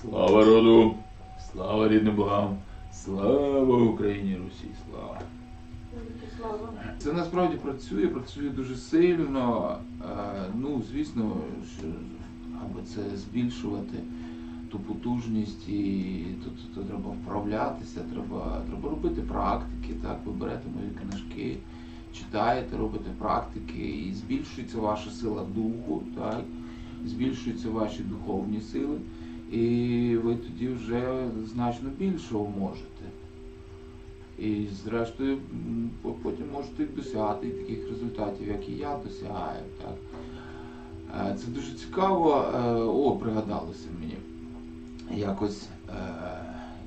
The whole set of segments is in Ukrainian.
Слава роду, слава рідним богам, слава Україні Русі, слава. Це насправді працює, працює дуже сильно. Е, Ну, звісно, що аби це збільшувати ту потужність, і тут, тут треба вправлятися, треба, треба робити практики. Так, ви берете мої книжки, читаєте, робите практики, і збільшується ваша сила духу, так, збільшуються ваші духовні сили, і ви тоді вже значно більшого можете. І зрештою потім можете досягати таких результатів, як і я досягаю. Так. Е, Це дуже цікаво. Е, О, пригадалося мені. Якось е,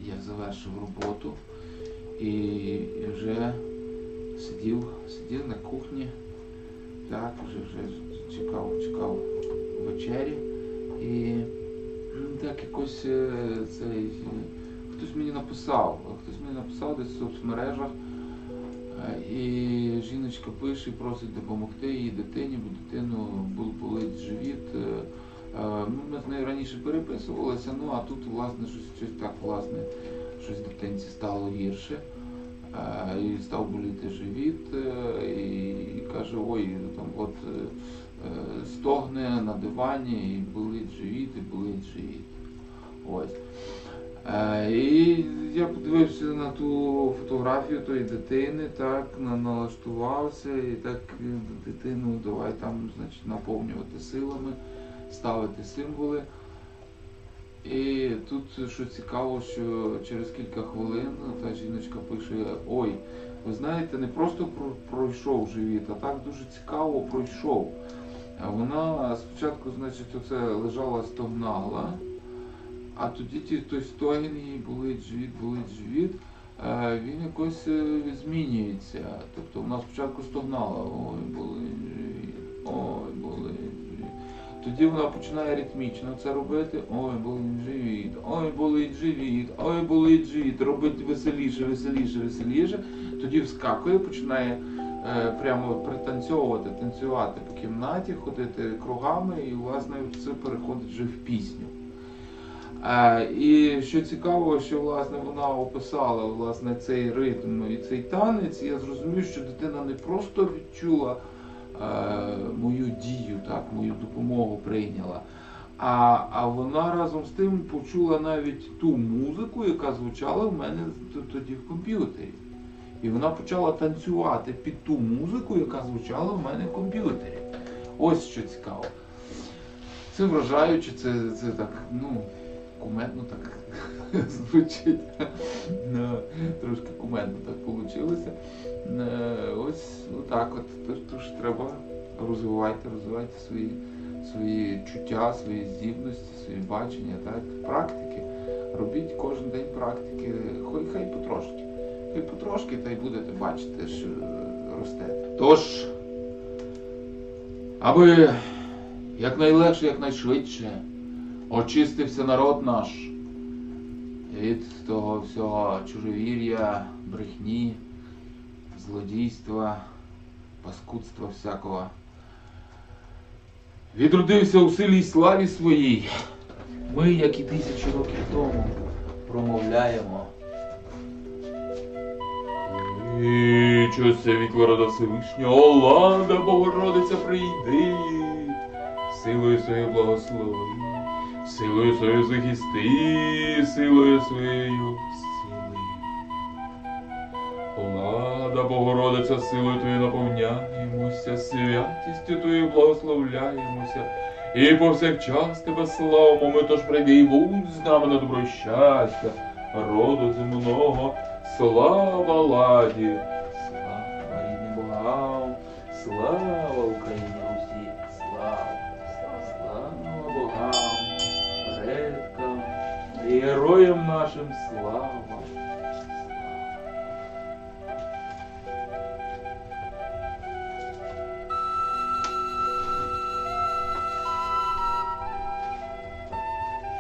я завершив роботу і вже сидів, сидів на кухні, так, вже, вже чекав, чекав вечері. І так якось е, цей. е, Хтось мені написав, хтось мені написав десь в соцмережах, е, і жіночка пише і просить допомогти її дитині, бо дитину болить живіт. Е, ну, Ми з нею раніше переписувалися, ну а тут власне щось, щось так, власне, щось дитинці стало гірше. І став боліти живіт, і, каже, ой, там от стогне на дивані, і болить живіт, і болить живіт. Ось. Е, І я подивився на ту фотографію тої дитини, так, налаштувався і так е, дитину давай там, значить, наповнювати силами, ставити символи. І тут що цікаво, що через кілька хвилин та жіночка пише: Ой, ви знаєте, не просто пройшов живіт, а так дуже цікаво пройшов. А Вона спочатку, значить, оце лежала, стогнала. А тоді ті, той стогін їй болить живіт, болить живіт, е, він якось е, змінюється. Тобто вона спочатку стогнала, ой, болить живіт, ой, болить живіт. Тоді вона починає ритмічно це робити, ой, болить живіт, ой, болить живіт, ой, болить живіт, робить веселіше, веселіше, веселіше. Тоді вскакує, починає прямо пританцьовувати, танцювати по кімнаті, ходити кругами, і власне це переходить вже в пісню. Е, і що цікаво, що власне вона описала власне цей ритм і цей танець. Я зрозумів, що дитина не просто відчула е, мою дію, так, мою допомогу прийняла. А, а вона разом з тим почула навіть ту музику, яка звучала в мене тоді в комп'ютері. І вона почала танцювати під ту музику, яка звучала в мене в комп'ютері. Ось що цікаво. Це вражаюче, це, це так, ну, кумедно так звучить. Ну, Трошки кумедно так вийшло. Ось отак от. Тож, треба розвивайте, розвивайте свої, свої чуття, свої здібності, свої бачення, так? практики. Робіть кожен день практики, хай, хай потрошки. Хай потрошки, та й будете бачити, що ростете. Тож, аби якнайлегше, якнайшвидше очистився народ наш від того всього чужовір'я, брехні, злодійства, паскудства всякого. Відродився у силі й славі своїй. Ми, як і тисячі років тому, промовляємо. Вічуся від ворода Всевишнього, лада Богородиця прийди, силою своєю благослови, силою своєю захисти, силою своєю зціли. Лада Богородиця, силою Твоєю наповняємося, святістю Твоєю благословляємося. І повсякчас тебе славимо, ми тож прийди і будь з нами на добро щастя, роду земного, слава ладі, слава рідним богам, слава Україні Русі, слава, слава, слава богам, предкам, і героям нашим слава.